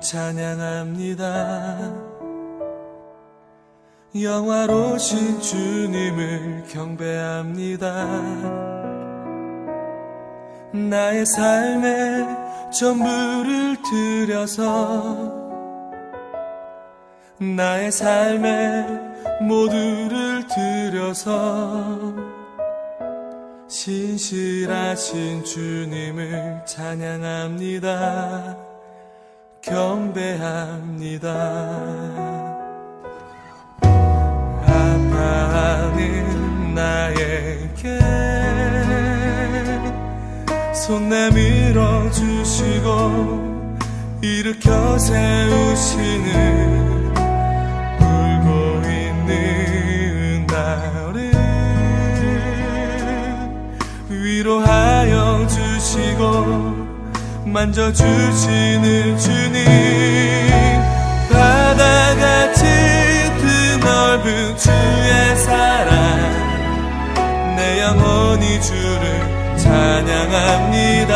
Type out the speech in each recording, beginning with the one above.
찬양합니다. 영화로신 주님을 경배합니다. 나의 삶에 전부를 들여서 나의 삶에 모두를 들여서 신실하신 주님을 찬양합니다. 경배합니다. 아파하는 나에게 손 내밀어 주시고 일으켜 세우시는 만져주시는 주님. 바다같이 드넓은 주의 사랑. 내 영혼이 주를 찬양합니다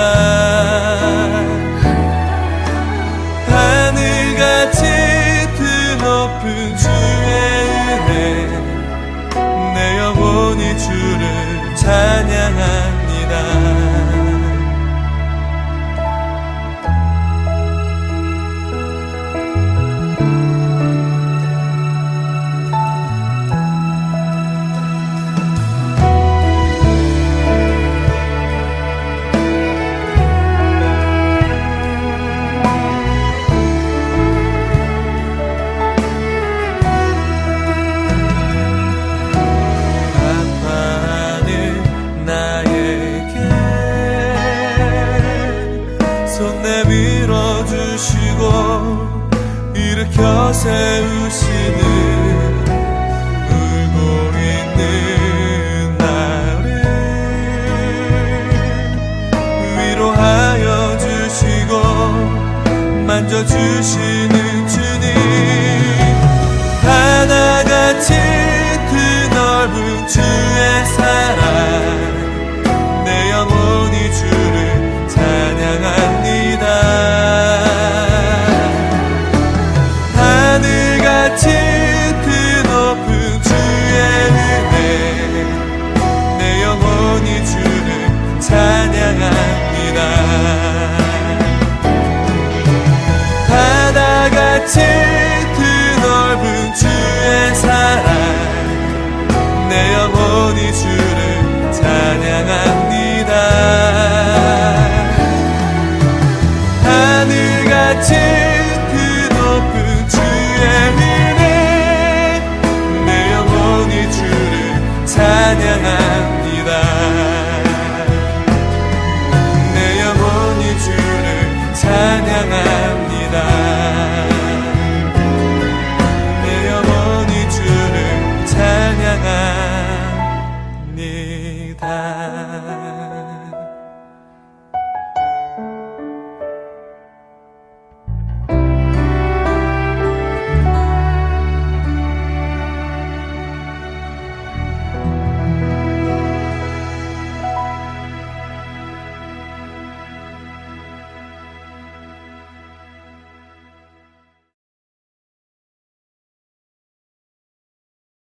손 내밀어 주시고 일으켜 세우시는 울고 있는 나를 위로하여 주시고 만져주시는 주님. 하나같이 드넓은 주의 사 Two.